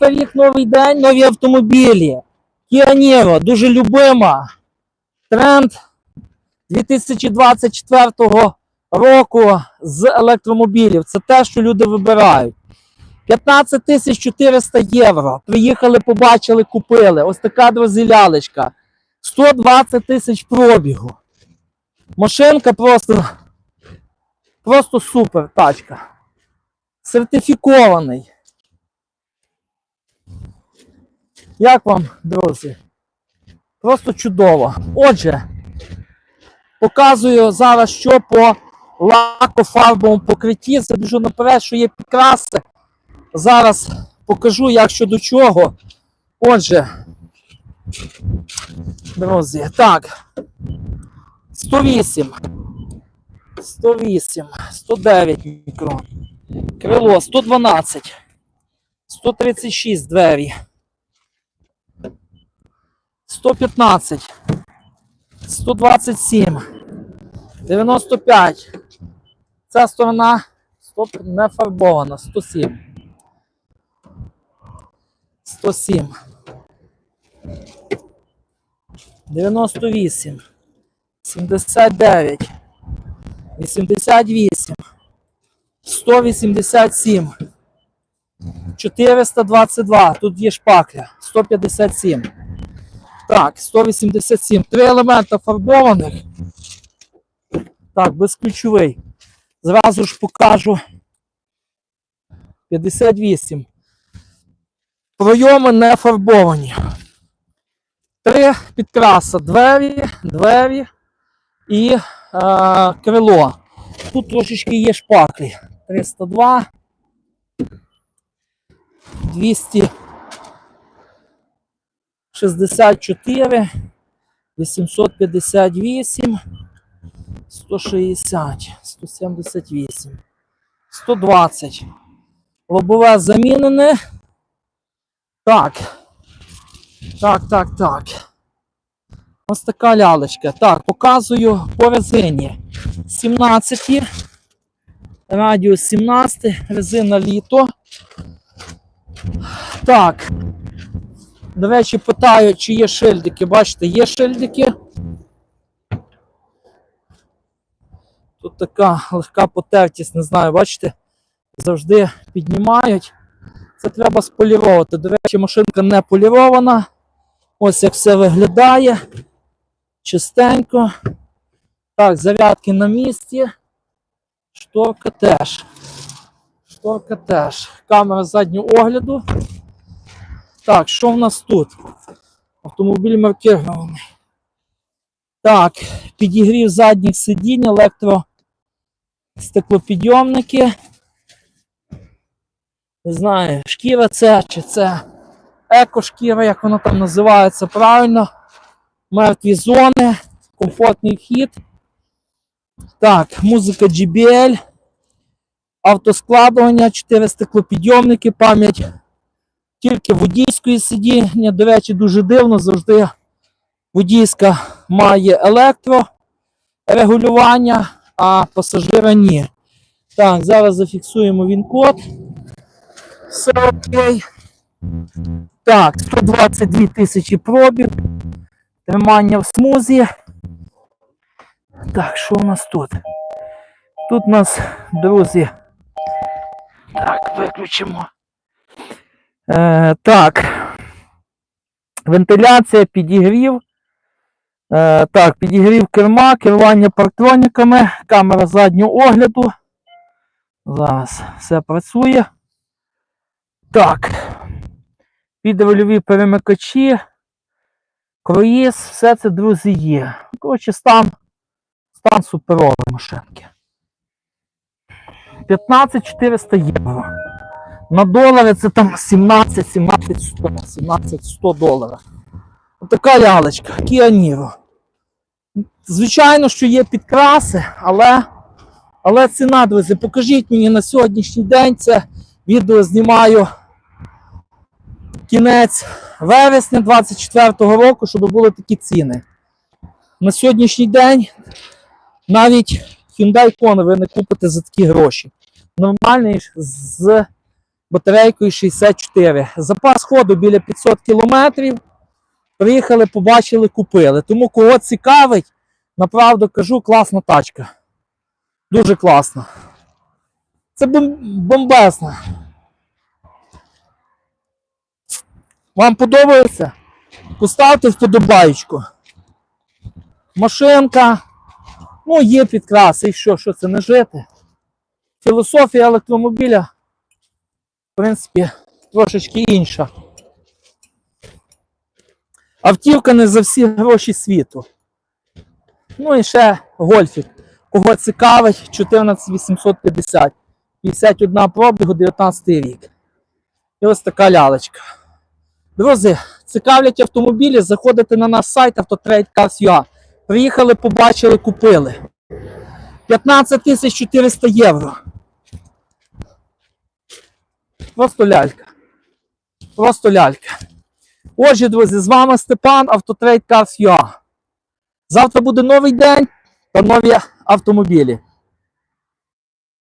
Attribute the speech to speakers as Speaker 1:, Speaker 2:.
Speaker 1: рік, новий день, нові автомобілі. Kia Niro, дуже любима. Тренд 2024 року з електромобілів. Це те, що люди вибирають. 15 400 євро. Приїхали, побачили, купили. Ось така друзі лялечка. 120 тисяч пробігу. Машинка просто, просто супер тачка. Сертифікований. Як вам, друзі? Просто чудово. Отже, показую зараз, що по лакофарбовому покритті. Забіжу наперед, що є підкраси. Зараз покажу, як щодо чого. Отже, друзі, так. 108, 108, 109 мікрон. Крило 112, 136 двері. 115, 127, 95. Ця сторона не фарбована. 107. 107. 98. 79. 88. 187. 422. Тут є шпакля. 157. Так, 187. Три елемента фарбованих. Так, безключовий. Зразу ж покажу. 58. Пройоми не фарбовані. Три підкраса. Двері, двері і е, крило. Тут трошечки є шпаклі. 302. 200. 64, 858, 160, 178, 120. Лобове замінене. Так. Так, так, так. Ось така лялечка. Так, показую по резині. 17. Радіус 17, резина літо. Так. До речі, питаю, чи є шильдики. Бачите, є шильдики. Тут така легка потертість, не знаю, бачите, завжди піднімають. Це треба споліровувати. До речі, машинка не полірована. Ось як все виглядає. Чистенько. Так, зарядки на місці. Шторка теж. Шторка теж. Камера заднього огляду. Так, що в нас тут? Автомобіль маркірований. Так, підігрів задніх сидінь, електро стеклопідйомники. Не знаю, шкіра це чи це екошкіра, як воно там називається правильно. Мертві зони, комфортний вхід. Так, музика JBL, автоскладування, 4 стеклопідйомники, пам'ять тільки водійської сидіння. До речі, дуже дивно, завжди водійська має електрорегулювання, а пасажира ні. Так, зараз зафіксуємо він код. Все окей. Так, 122 тисячі пробіг. Тримання в смузі. Так, що у нас тут? Тут у нас, друзі. Так, виключимо. Е, так. Вентиляція, підігрів. Е, так, підігрів керма, керування парктроніками, камера заднього огляду. Зараз все працює. Так. Підрольові перемикачі, круїз, все це, друзі, є. Коротше, стан, стан суперовий машинки. 15 400 євро. На долари це там 17, 17, 100, 17, 100 доларів. Отака лялечка, Kia Niro. Звичайно, що є підкраси, але, але ціна, друзі, покажіть мені на сьогоднішній день це відео знімаю кінець вересня 24-го року, щоб були такі ціни. На сьогоднішній день навіть Hyundai Kona ви не купите за такі гроші. Нормальний з батарейкою 64. Запас ходу біля 500 кілометрів. Приїхали, побачили, купили. Тому кого цікавить, направду кажу, класна тачка. Дуже класна. Це бом- бомбезна. Вам подобається? Поставте вподобаючку. Машинка. Ну, є підкраси, і що, що це не жити. Філософія електромобіля, принципі, трошечки інша. Автівка не за всі гроші світу. Ну і ще гольфік. Кого цікавить, 14850. 51 пробігу, 19 рік. І ось така лялечка. Друзі, цікавлять автомобілі, заходите на наш сайт Autotrade.ua. Приїхали, побачили, купили. 15 400 євро. Просто лялька. Просто лялька. Отже, друзі, з вами Степан, Autotrade.ua. Завтра буде новий день та нові автомобілі.